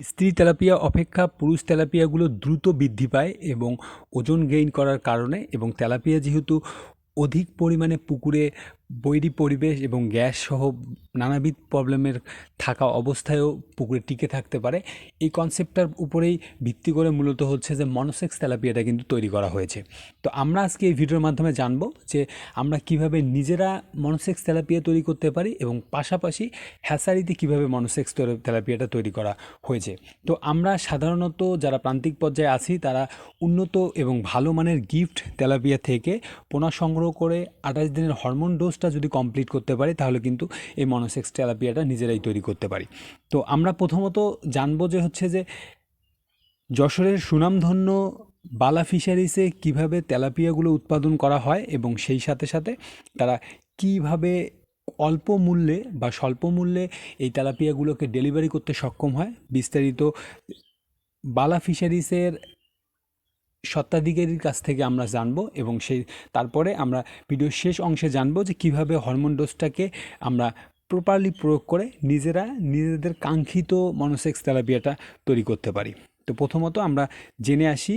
স্ত্রী তেলাপিয়া অপেক্ষা পুরুষ তেলাপিয়াগুলো দ্রুত বৃদ্ধি পায় এবং ওজন গেইন করার কারণে এবং তেলাপিয়া যেহেতু অধিক পরিমাণে পুকুরে বৈরী পরিবেশ এবং গ্যাস সহ নানাবিধ প্রবলেমের থাকা অবস্থায়ও পুকুরে টিকে থাকতে পারে। এই কনসেপ্টটার উপরেই ভিত্তি করে মূলত হচ্ছে যে মনোসেক্স তেলাপিয়াটা কিন্তু তৈরি করা হয়েছে। তো আমরা আজকে এই ভিডিওর মাধ্যমে জানব যে আমরা কীভাবে নিজেরা মনোসেক্স তেলাপিয়া তৈরি করতে পারি এবং পাশাপাশি হ্যাসারিতে কীভাবে মনোসেক্স তেলাপিয়াটা তৈরি করা হয়েছে। তো আমরা সাধারণত যারা প্রান্তিক পর্যায়ে আছি, তারা উন্নত এবং ভালো মানের গিফট তেলাপিয়া থেকে পোনা সংগ্রহ করে আঠাশ দিনের হরমোন ডোজটা যদি কমপ্লিট করতে পারি, তাহলে কিন্তু এই মনোসেক্স তেলাপিয়াটা নিজেরাই তৈরি করতে পারি। তো আমরা প্রথমত জানব যে হচ্ছে যে যশোরের সুনামধন্য বালা ফিশারিসে কীভাবে তেলাপিয়াগুলো উৎপাদন করা হয় এবং সেই সাথে সাথে তারা কীভাবে অল্প মূল্যে বা স্বল্প মূল্যে এই তেলাপিয়াগুলোকে ডেলিভারি করতে সক্ষম হয়, বিস্তারিত বালা ফিশারিসের সত্ত্বাধিকারীর কাছ থেকে আমরা জানব এবং সেই, তারপরে আমরা ভিডিওর শেষ অংশে জানব যে কীভাবে হরমোন ডোজটাকে আমরা প্রপারলি প্রয়োগ করে নিজেরা নিজেদের কাঙ্ক্ষিত মনোসেক্স তেলাপিয়াটা তৈরি করতে পারি। তো প্রথমত আমরা জেনে আসি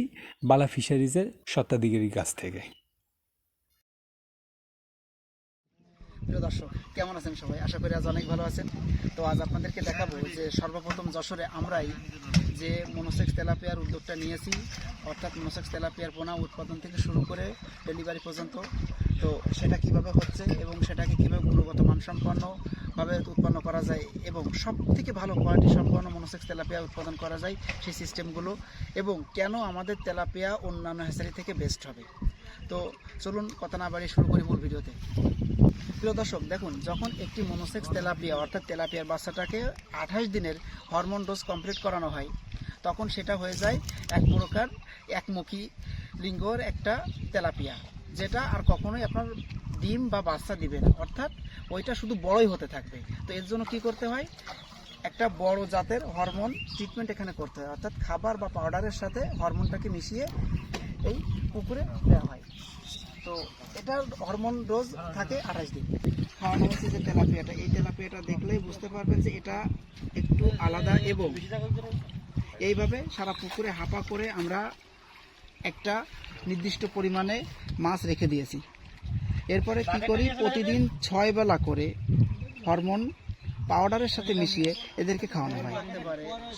বালা ফিশারিজের সত্ত্বাধিকারীর কাছ থেকে। প্রিয় দর্শক, কেমন আছেন সবাই? আশা করি আজ অনেক ভালো আছেন। তো আজ আপনাদেরকে দেখাবো যে সর্বপ্রথম যশোরে আমরাই যে মনোসেক্স তেলাপিয়ার উদ্যোগটা নিয়েছি, অর্থাৎ মনোসেক্স তেলাপিয়ার পোনা উৎপাদন থেকে শুরু করে ডেলিভারি পর্যন্ত। তো সেটা কীভাবে হচ্ছে এবং সেটাকে কীভাবে গুণগত মানসম্পন্নভাবে উৎপন্ন করা যায় এবং সব থেকে ভালো কোয়ালিটি সম্পন্ন মনোসেক্স তেলাপিয়া উৎপাদন করা যায় সেই সিস্টেমগুলো এবং কেন আমাদের তেলাপিয়া অন্যান্য হ্যাচারি থেকে বেস্ট হবে? তো চলুন কথা না বাড়িয়ে শুরু করি মূল ভিডিওতে। প্রিয় দর্শক, দেখুন, যখন একটি মনোসেক্স তেলাপিয়া, অর্থাৎ তেলাপিয়ার বাচ্চাটাকে আঠাশ দিনের হরমোন ডোজ কমপ্লিট করানো হয়, তখন সেটা হয়ে যায় এক প্রকার একমুখী লিঙ্গর একটা তেলাপিয়া, যেটা আর কখনোই আপনার ডিম বা বাচ্চা দিবে না। অর্থাৎ ওইটা শুধু বড়ই হতে থাকবে। তো এর জন্য কি করতে হয়? একটা বড় জাতের হরমোন ট্রিটমেন্ট এখানে করতে হয়। অর্থাৎ খাবার বা পাউডারের সাথে হরমোনটাকে মিশিয়ে এই পুকুরে দেওয়া হয়। তো এটার হরমোন ডোজ থাকে আঠাশ দিন। খাওয়ানো হচ্ছে যে তেলাপিয়াটা, এই তেলাপিয়াটা দেখলেই বুঝতে পারবেন যে এটা একটু আলাদা এবং এইভাবে সারা পুকুরে হাঁপা করে আমরা একটা নির্দিষ্ট পরিমাণে মাছ রেখে দিয়েছি। এরপরে কি করি? প্রতিদিন ছয় বেলা করে হরমোন পাউডারের সাথে মিশিয়ে এদেরকে খাওয়ানো হয়।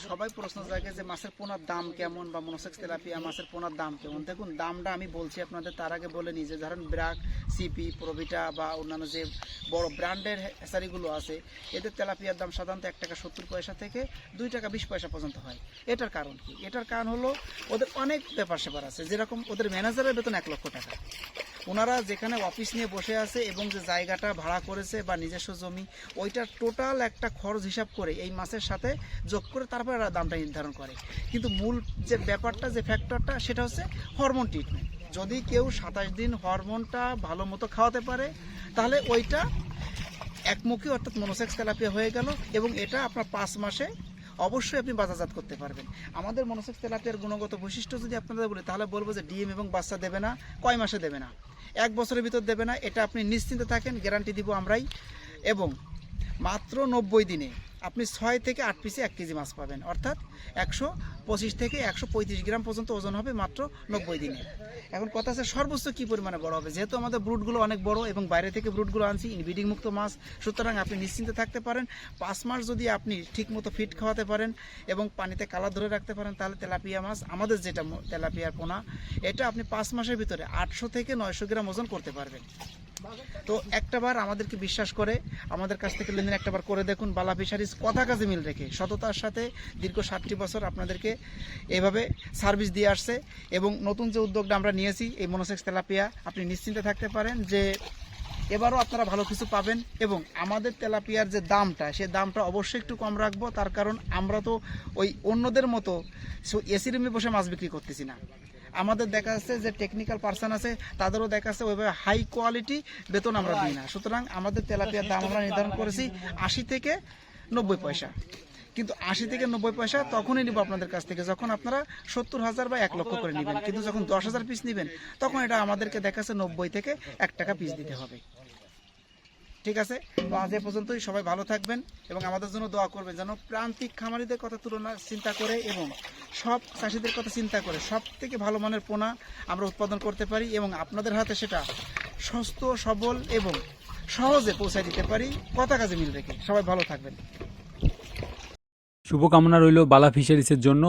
সবাই প্রশ্ন জাগে যে মাছের পোনার দাম কেমন বা মনোসেক্স তেলাপিয়া মাছের পোনার দাম কেমন? দেখুন, দামটা আমি বলছি আপনাদের, তার আগে বলে নিই যে ধরেন ব্রাক সিপি প্রভিটা বা অন্যান্য যে বড় ব্র্যান্ডের হ্যাচারিগুলো আছে, এদের তেলাপিয়ার দাম সাধারণত এক টাকা সত্তর পয়সা থেকে দুই টাকা বিশ পয়সা পর্যন্ত হয়। এটার কারণ কি? এটার কারণ হলো ওদের অনেক ব্যাপার স্যাপার আছে। যেরকম ওদের ম্যানেজারের বেতন এক লক্ষ টাকা। ওনারা যেখানে অফিস নিয়ে বসে আছে এবং যে জায়গাটা ভাড়া করেছে বা নিজস্ব জমি, ওইটার টোটাল একটা খরচ হিসাব করে এই মাছের সাথে যোগ করে তারপরে দামটা নির্ধারণ করে। কিন্তু মূল যে ব্যাপারটা, যে ফ্যাক্টরটা সেটা হচ্ছে হরমোন ট্রিটমেন্ট যদি কেউ সাতাশ দিন হরমোনটা ভালো মতো খাওয়াতে পারে, তাহলে ওইটা একমুখী অর্থাৎ মনোসেক্স তেলাপিয়া হয়ে গেল এবং এটা আপনার পাঁচ মাসে অবশ্যই আপনি বাজারজাত করতে পারবেন। আমাদের মনোসেক্স তেলাপিয়ার গুণগত বৈশিষ্ট্য যদি আপনাদের বলি, তাহলে বলব যে ডিএম এবং বাচ্চা দেবে না, কয় মাসে দেবে না। এক বছরের ভিতর দেবে না, এটা আপনি নিশ্চিন্তে থাকেন গ্যারান্টি দিব আমরাই। এবং মাত্র নব্বই দিনে আপনি ছয় থেকে আট পিসে এক কেজি মাছ পাবেন। অর্থাৎ একশো পঁচিশ থেকে একশো পঁয়ত্রিশ গ্রাম পর্যন্ত ওজন হবে মাত্র নব্বই দিনে। এখন কথা আছে সর্বোচ্চ কী পরিমাণে বড় হবে? যেহেতু আমাদের ব্রুটগুলো অনেক বড় এবং বাইরে থেকে ব্রুটগুলো আনছি ইনব্রিডিং মুক্ত মাছ, সুতরাং আপনি নিশ্চিন্তে থাকতে পারেন। পাঁচ মাস যদি আপনি ঠিকমতো ফিট খাওয়াতে পারেন এবং পানিতে কালার ধরে রাখতে পারেন, তাহলে তেলাপিয়া মাছ, আমাদের যেটা তেলাপিয়ার পোনা, এটা আপনি পাঁচ মাসের ভিতরে আটশো থেকে নয়শো গ্রাম ওজন করতে পারবেন। তো একটাবার আমাদেরকে বিশ্বাস করে, আমাদের কাছ থেকে লেনদেন একটাবার করে দেখুন। বালা ফিশারিজ কথা কাজে মিল রেখে, সততার সাথে দীর্ঘ ষাটটি বছর আপনাদেরকে এভাবে সার্ভিস দিয়ে আসছে এবং নতুন যে উদ্যোগটা আমরা নিয়েছি, এই মনোসেক্স তেলাপিয়া, আপনি নিশ্চিন্তে থাকতে পারেন যে এবারও আপনারা ভালো কিছু পাবেন এবং আমাদের তেলাপিয়ার যে দামটা, সে দামটা অবশ্যই একটু কম রাখব। তার কারণ আমরা তো ওই অন্যদের মতো এসি রুমে বসে মাছ বিক্রি করতেছি না। আমাদের দেখা যাচ্ছে যে টেকনিক্যাল পার্সন আছে, তাদেরও দেখা যাচ্ছে ওইভাবে হাই কোয়ালিটি বেতন আমরা দিই না। সুতরাং আমাদের তেলাপিয়ার দাম আমরা নির্ধারণ করেছি আশি থেকে নব্বই পয়সা। কিন্তু আশি থেকে নব্বই পয়সা তখনই নিব আপনাদের কাছ থেকে, যখন আপনারা সত্তর হাজার বা এক লক্ষ করে নেবেন। কিন্তু যখন দশ হাজার পিস নেবেন, তখন এটা আমাদেরকে দেখাচ্ছে নব্বই থেকে এক টাকা পিস দিতে হবে। ঠিক আছে? তো আজ এ পর্যন্তই, সবাই ভালো থাকবেন এবং আমাদের জন্য দোয়া করবেন যেন প্রান্তিক খামারিদের কথা তুলনা, চিন্তা করে এবং সব চাষিদের কথা চিন্তা করে সব থেকে ভালো মানের পোনা আমরা উৎপাদন করতে পারি এবং আপনাদের হাতে সেটা সস্ত, সবল এবং সহজে পৌঁছায় দিতে পারি। কথা কাজে মিল রেখে। সবাই ভালো থাকবেন। শুভকামনা রইল বালা ফিশারিসের জন্য।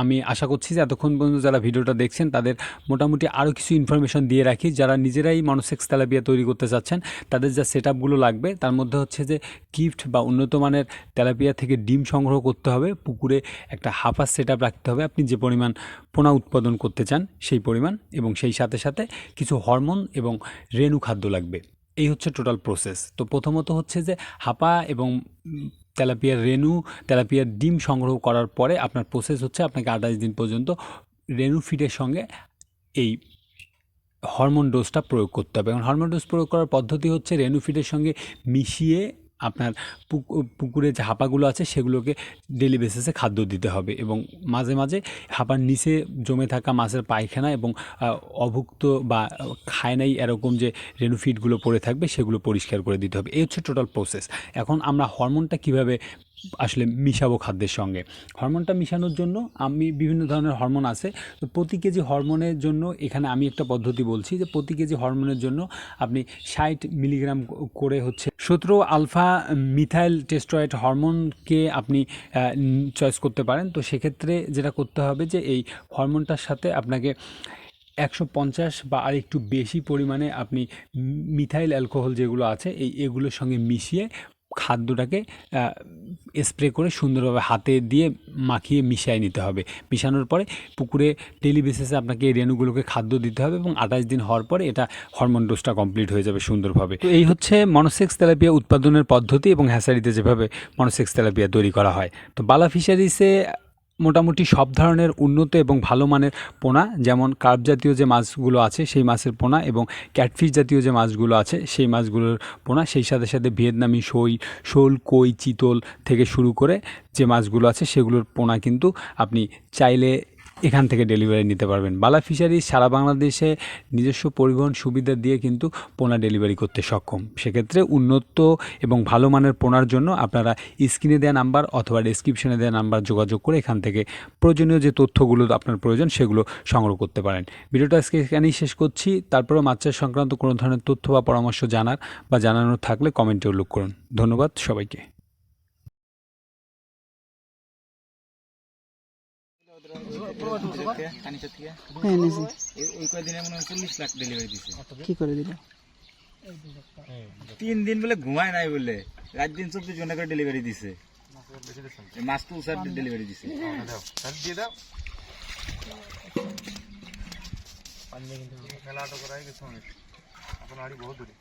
আমি আশা করছি যে এতক্ষণ পর্যন্ত যারা ভিডিওটা দেখছেন, তাদের মোটামুটি আরও কিছু ইনফরমেশন দিয়ে রাখি। যারা নিজেরাই মনোসেক্স তেলাপিয়া তৈরি করতে চাচ্ছেন, তাদের যা সেট লাগবে, তার মধ্যে হচ্ছে যে গিফট বা উন্নত মানের তেলাপিয়া থেকে ডিম সংগ্রহ করতে হবে। পুকুরে একটা হাফার সেট রাখতে হবে। আপনি যে পরিমাণ পোনা উৎপাদন করতে চান, সেই পরিমাণ এবং সেই সাথে সাথে কিছু হরমোন এবং রেণু খাদ্য লাগবে। এই হচ্ছে টোটাল প্রসেস তো প্রথমত হচ্ছে যে হাপা এবং তেলাপিয়ার রেনু তেলাপিয়ার ডিম সংগ্রহ করার পরে আপনার প্রসেস হচ্ছে আপনাকে আঠাশ দিন পর্যন্ত রেনু ফিডের সঙ্গে এই হরমোন ডোজটা প্রয়োগ করতে হবে। এবং হরমোন ডোজ প্রয়োগ করার পদ্ধতি হচ্ছে রেনুফিডের সঙ্গে মিশিয়ে আপনার পুক- পুকুরে যে হাঁপাগুলো আছে সেগুলোকে ডেলি বেসিসে খাদ্য দিতে হবে এবং মাঝে মাঝে হাঁপার নিচে জমে থাকা মাছের পায়খানা এবং অভুক্ত বা খায় নাই এরকম যে রেনুফিটগুলো পড়ে থাকবে সেগুলো পরিষ্কার করে দিতে হবে। এই হচ্ছে টোটাল প্রসেস এখন আমরা হরমোনটা কীভাবে আসলে মিশাবো খাদ্যের সঙ্গে। হরমোনটা মিশানোর জন্য আমি বিভিন্ন ধরনের হরমোন আছে। তো প্রতি কেজি হরমোনের জন্য এখানে আমি একটা পদ্ধতি বলছি যে প্রতি কেজি হরমোনের জন্য আপনি ষাট মিলিগ্রাম করে হচ্ছে সতেরো আলফা মিথাইল টেস্ট্রয়েড হরমোনকে আপনি চয়েস করতে পারেন। তো সেক্ষেত্রে যেটা করতে হবে যে এই হরমোনটার সাথে আপনাকে একশো পঞ্চাশ বা আর একটু বেশি পরিমাণে আপনি মিথাইল অ্যালকোহল যেগুলো আছে, এই এগুলোর সঙ্গে মিশিয়ে খাদ্যটাকে স্প্রে করে সুন্দরভাবে হাতে দিয়ে মাখিয়ে মিশিয়ে নিতে হবে। মিশানোর পরে পুকুরে ডেলি বেসিসে আপনাকে এই রেণুগুলোকে খাদ্য দিতে হবে এবং আঠাশ দিন হওয়ার পরে এটা হরমোন ডোজটা কমপ্লিট হয়ে যাবে সুন্দরভাবে। তো এই হচ্ছে মনোসেক্স তেলাপিয়া উৎপাদনের পদ্ধতি এবং হ্যাসারিতে যেভাবে মনোসেক্স তেলাপিয়া তৈরি করা হয়। তো বালা ফিশারিসে মোটামুটি সব ধরনের উন্নত এবং ভালো মানের পোনা, যেমন কার্প জাতীয় যে মাছগুলো আছে সেই মাছের পোনা এবং ক্যাটফিশ জাতীয় যে মাছগুলো আছে সেই মাছগুলোর পোনা, সেই সাথে সাথে ভিয়েতনামি সই, শোল, কই, চিতল থেকে শুরু করে যে মাছগুলো আছে সেগুলোর পোনা কিন্তু আপনি চাইলে এখান থেকে ডেলিভারি নিতে পারবেন। বালা ফিশারিজ সারা বাংলাদেশে নিজস্ব পরিবহন সুবিধা দিয়ে কিন্তু পোনা ডেলিভারি করতে সক্ষম। সেক্ষেত্রে উন্নত এবং ভালো মানের পোনার জন্য আপনারা স্ক্রিনে দেওয়া নাম্বার অথবা ডেসক্রিপশনে দেওয়া নাম্বার যোগাযোগ করে এখান থেকে প্রয়োজনীয় যে তথ্যগুলো আপনার প্রয়োজন সেগুলো সংগ্রহ করতে পারেন। ভিডিওটা আজকে এখানেই শেষ করছি। তারপরেও মাছ চাষ সংক্রান্ত কোনো ধরনের তথ্য বা পরামর্শ জানার বা জানানোর থাকলে কমেন্টে উল্লেখ করুন। ধন্যবাদ সবাইকে। কি করে দিল? তিন দিন বলে ঘুমায় নাই বলে। রাত দিন চব্বিশ ঘণ্টা করে ডেলিভারি দিছে। মাছ তো উসার ডেলিভারি দিছে। খেলাটা করাই গেছে অনেক আড়ি বহুত দূরে